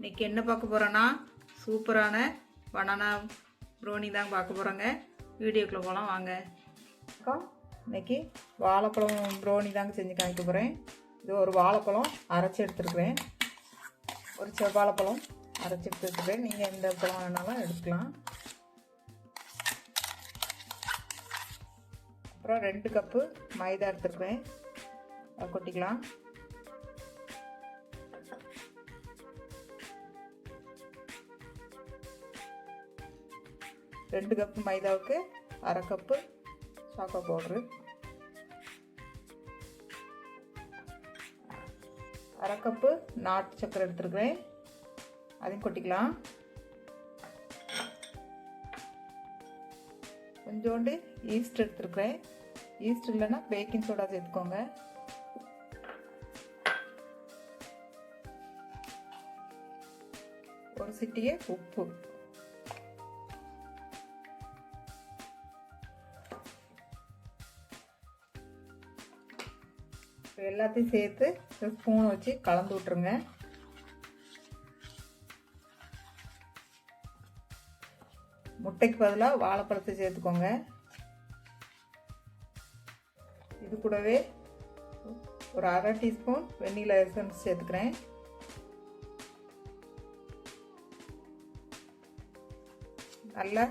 இன்னைக்கு என்ன பார்க்க போகிறோன்னா சூப்பரான பனானா ப்ரோனி தான் பார்க்க போகிறோங்க வீடியோக்குள்ளே போகலாம் வாங்க. அக்கா இன்னைக்கு வாழைப்பழம் ப்ரோனி தாங்க செஞ்சு காமிக்க போகிறேன் இது ஒரு வாழைப்பழம் அரைச்சி எடுத்துருக்குறேன். ஒரு செவ்வாழைப்பழம் அரைச்சி எடுத்துருக்குறேன். நீங்கள் எந்த பழம் வேணாலும் எடுத்துக்கலாம். அப்புறம் ரெண்டு கப்பு மைதா எடுத்துருக்குறேன். கொட்டிக்கலாம். ரெண்டு கப்பு மைதாவுக்கு அரை கப்பு சாக்கோ பவுட்ரு அரை கப்பு நாட்டு சக்கரை எடுத்துருக்குறேன். அதையும் கொட்டிக்கலாம். கொஞ்சோண்டு ஈஸ்ட் எடுத்துருக்குறேன். ஈஸ்ட் இல்லைன்னா பேக்கிங் சோடா சேர்த்துக்கோங்க. ஒரு சிட்டியே உப்பு. எல்லாத்தையும் சேர்த்து ஸ்பூன் வச்சு கலந்து விட்ருங்க முட்டைக்கு பதிலாக வாழைப்பழத்தை சேர்த்துக்கோங்க. இது கூடவே ஒரு அரை டீஸ்பூன் வெண்ணிலா எசன்ஸ் சேர்த்துக்கிறேன். நல்லா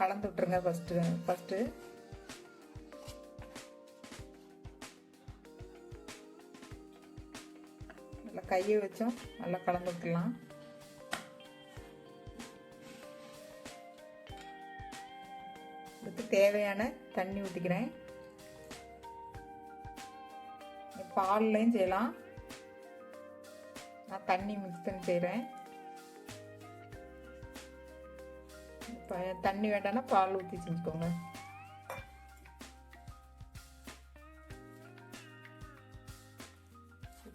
கலந்து விட்ருங்க ஃபஸ்ட்டு ஃபஸ்ட்டு நல்லா கையை வச்சும் நல்லா கலந்து விட்டுலாம் இதுக்கு தேவையான தண்ணி ஊற்றிக்கிறேன் பால்லையும் செய்யலாம். நான் தண்ணி மிக்ஸ் பண்ணி செய்கிறேன் இப்போ தண்ணி வேண்டாம்னா பால் ஊற்றி செஞ்சுக்கோங்க.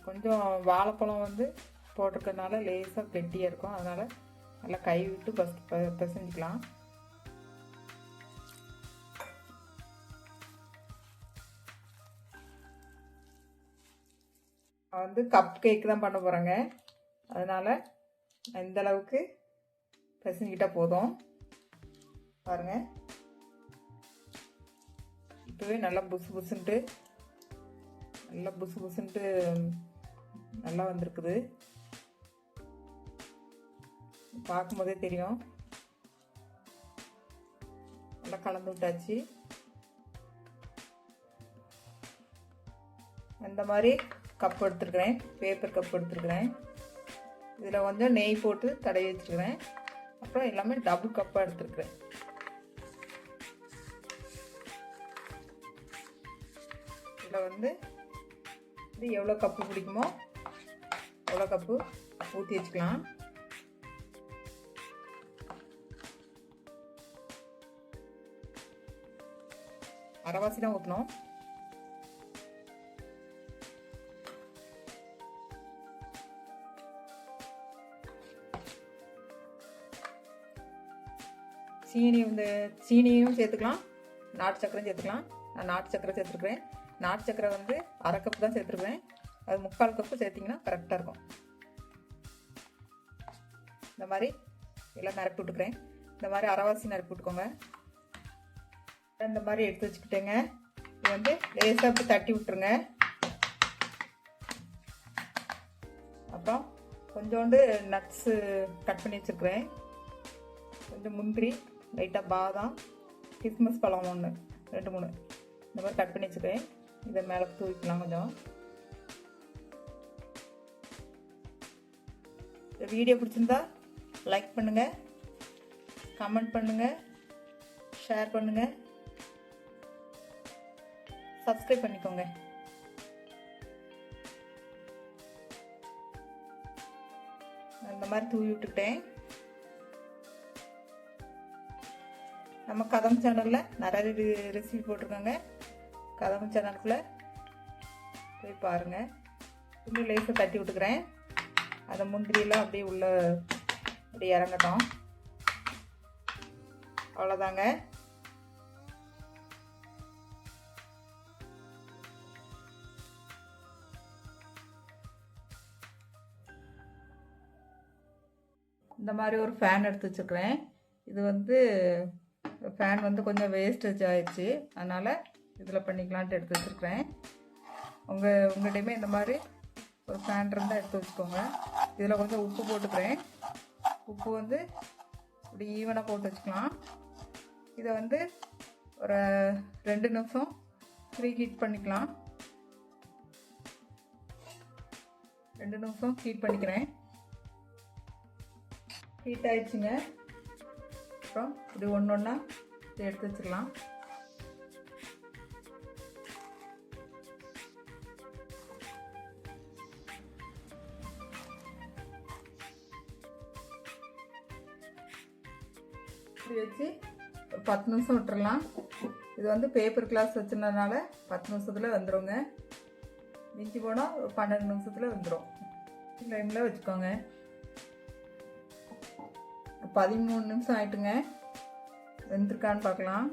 கொஞ்சம் வாழைப்பழம் வந்து போட்டிருக்கனால லேசாக கெட்டியாக இருக்கும். அதனால் நல்லா கை விட்டு பஸ் பிசைஞ்சிக்கலாம். வந்து கப் கேக் தான் பண்ண போகிறேங்க அதனால் இந்த அளவுக்கு பிசைஞ்சிக்கிட்டால் போதும். பாருங்கள் இப்போவே நல்லா புசு புசுன்ட்டு நல்லா புசு புசுன்ட்டு நல்லா வந்திருக்குது. பார்க்கும்போதே தெரியும். நல்லா கலந்து விட்டாச்சு. இந்த மாதிரி கப் எடுத்துருக்குறேன். பேப்பர் கப் எடுத்துருக்குறேன். இதில் கொஞ்சம் நெய் போட்டு தடவி வச்சுருக்கிறேன். அப்புறம் எல்லாமே டபுள் கப்பாக எடுத்துருக்குறேன். இதில் வந்து இது எவ்வளோ கப்பு பிடிக்குமோ அவ்வளோ கப்பு ஊற்றி வச்சுக்கலாம். அரைவாசி தான் ஊற்றணும் சீனி வந்து சீனியும் சேர்த்துக்கலாம். நாட்டு சக்கரையும் சேர்த்துக்கலாம். நான் நாட்டு சக்கரை சேர்த்துருக்குறேன். நாட்டு சக்கரை வந்து அரை கப்பு தான் சேர்த்துருக்குறேன். அது முக்கால் கப்பு சேர்த்திங்கன்னா கரெக்டாக இருக்கும். இந்த மாதிரி எல்லாம் நிரப்பி விட்டுக்கிறேன். இந்த மாதிரி அரைவாசி நிரப்பி விட்டுக்கோங்க. இந்த மாதிரி எடுத்து வச்சுக்கிட்டேங்க. இது வந்து லேசாக அப்படி தட்டி விட்டுருங்க. அப்புறம் கொஞ்சோண்டு நட்ஸு கட் பண்ணி வச்சுருக்குறேன். கொஞ்சம் முந்திரி லைட்டாக பாதாம் கிஸ்மஸ் பழம் ஒன்று ரெண்டு மூணு. இந்த மாதிரி கட் பண்ணி வச்சுக்கிறேன். இதை மேலே தூவிக்கலாம் கொஞ்சம். இந்த வீடியோ பிடிச்சிருந்தா லைக் பண்ணுங்கள் கமெண்ட் பண்ணுங்கள் ஷேர் பண்ணுங்கள் சப்ஸ்கிரைப் பண்ணிக்கோங்க. இந்த மாதிரி தூவி விட்டுக்கிட்டேன். நம்ம கதம் சேனலில் நிறைய ரெசிபி போட்டிருக்கோங்க. கதம் சேனலுக்குள்ளே போய் பாருங்கள் இன்னும் லேசாக தட்டி விட்டுக்கிறேன். அந்த முந்திரியெல்லாம் அப்படியே உள்ளே அப்படியே இறங்கட்டும். அவ்வளோதாங்க இந்த மாதிரி ஒரு ஃபேன் எடுத்து வச்சுக்கிறேன் இது வந்து ஃபேன் வந்து கொஞ்சம் வேஸ்டேஜ் ஆயிடுச்சு. அதனால் இதில் பண்ணிக்கலான்ட்டு எடுத்து வச்சுருக்கிறேன். உங்கள் உங்கள்கிட்டையுமே இந்த மாதிரி ஒரு பேன் இருந்தால் எடுத்து வச்சுக்கோங்க. இதில் கொஞ்சம் உப்பு போட்டுக்கிறேன். உப்பு வந்து இப்படி ஈவனாக போட்டு வச்சுக்கலாம். இதை வந்து ஒரு ரெண்டு நிமிஷம் ப்ரீ ஹீட் பண்ணிக்கலாம். ரெண்டு நிமிஷம் ஹீட் பண்ணிக்கிறேன். ஹீட் ஆயிடுச்சுங்க. அப்புறம் இப்படி ஒன்று ஒன்றா எடுத்து வச்சுக்கலாம் இப்படி வச்சு ஒரு பத்து நிமிஷம் விட்டுறலாம். இது வந்து பேப்பர் கிளாஸ் வச்சுருந்ததுனால பத்து நிமிஷத்தில் வந்துடுங்க மிஞ்சி போனால் ஒரு பன்னெண்டு நிமிஷத்தில் வந்துடும் டைமில் வச்சுக்கோங்க. பதிமூணு நிமிஷம் ஆயிட்டுங்க. வெந்திருக்கான்னு பார்க்கலாம்.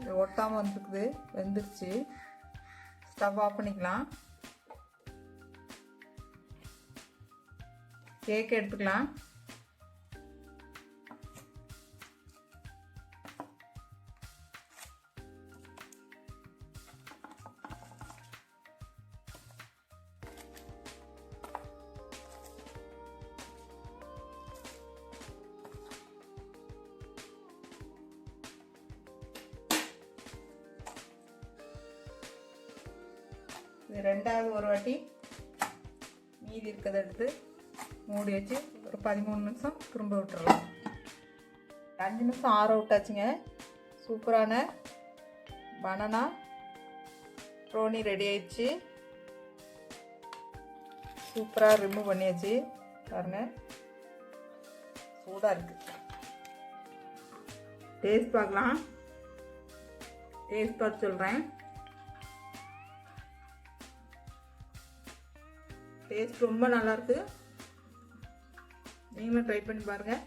இது ஒட்டாமல் வந்துருக்குது. வெந்துருச்சு. ஸ்டவ் ஆஃப் பண்ணிக்கலாம். கேக் எடுத்துக்கலாம். இது ரெண்டாவது ஒரு வாட்டி. மீதி இருக்கிறத எடுத்து மூடி வச்சு ஒரு பதிமூணு நிமிஷம் திரும்ப விட்டுறலாம். அஞ்சு நிமிஷம் ஆற விட்டாச்சுங்க. சூப்பரான பனானா ப்ரோனி ரெடி ஆயிடுச்சு. சூப்பராக ரிமூவ் பண்ணியாச்சு. பாருங்க. சூடாக இருக்குது டேஸ்ட் பார்க்கலாம். டேஸ்ட் பார்த்து சொல்கிறேன் டேஸ்ட் ரொம்ப நல்லாயிருக்கு நீங்களும் ட்ரை பண்ணி பாருங்கள்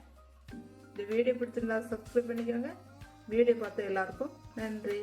இந்த வீடியோ பிடிச்சிருந்தா சப்ஸ்கிரைப் பண்ணிக்கோங்க. வீடியோ பார்த்த எல்லாருக்கும் நன்றி.